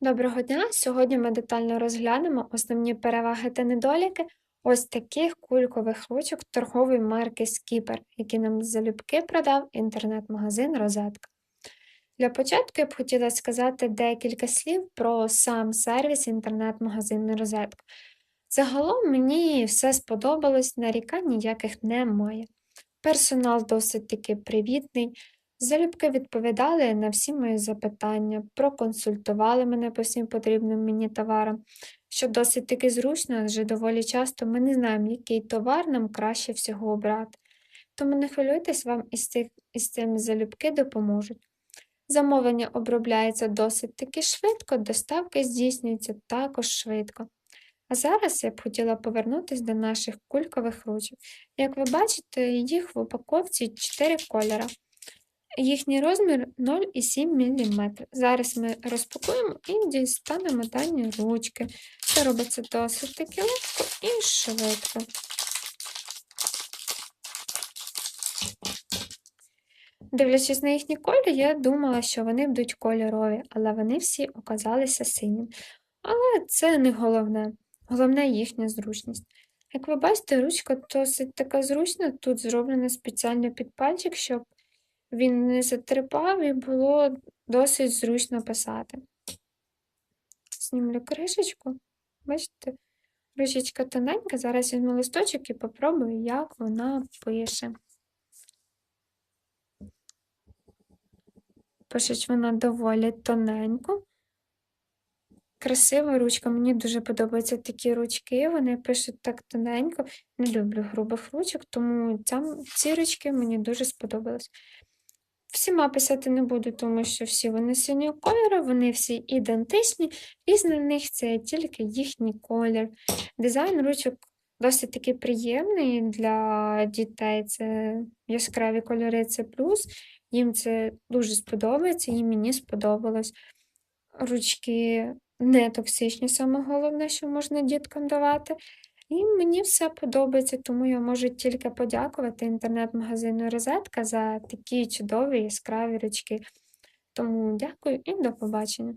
Доброго дня! Сьогодні ми детально розглянемо основні переваги та недоліки ось таких кулькових ручок торгової марки Skipper, які нам залюбки продав інтернет-магазин Розетка. Для початку я б хотіла сказати декілька слів про сам сервіс інтернет-магазину Розетка. Загалом мені все сподобалось, нарікань ніяких немає. Персонал досить таки привітний. Залюбки відповідали на всі мої запитання, проконсультували мене по всім потрібним мені товарам, що досить таки зручно, адже доволі часто ми не знаємо, який товар нам краще всього обрати. Тому не хвилюйтесь, вам із цих, із цим залюбки допоможуть. Замовлення обробляється досить таки швидко, доставка здійснюється також швидко. А зараз я б хотіла повернутися до наших кулькових ручок. Як ви бачите, їх в упаковці 4 кольори. Їхній розмір 0,7 мм. Зараз ми розпакуємо і дістанемо дані ручки. Це робиться досить таки легко і швидко. Дивлячись на їхні кольори, я думала, що вони будуть кольорові, але вони всі оказалися синіми. Але це не головне. Головне їхня зручність. Як ви бачите, ручка досить така зручна, тут зроблена спеціально під пальчик, щоб він не затрипав і було досить зручно писати. Знімлю кришечку. Бачите, ручечка тоненька, зараз візьму листочок і попробую, як вона пише. Пишуть вона доволі тоненько. Красива ручка, мені дуже подобаються такі ручки, вони пишуть так тоненько. Не люблю грубих ручок, тому ці ручки мені дуже сподобались. Всіма писати не буду, тому що всі вони синього кольору, вони всі ідентичні, різне в них це тільки їхній колір. Дизайн ручок досить таки приємний для дітей. Це яскраві кольори, це плюс. Їм це дуже сподобається, і мені сподобалось. Ручки не токсичні, саме головне, що можна діткам давати. І мені все подобається, тому я можу тільки подякувати інтернет-магазину Розетка за такі чудові яскраві речки. Тому дякую і до побачення.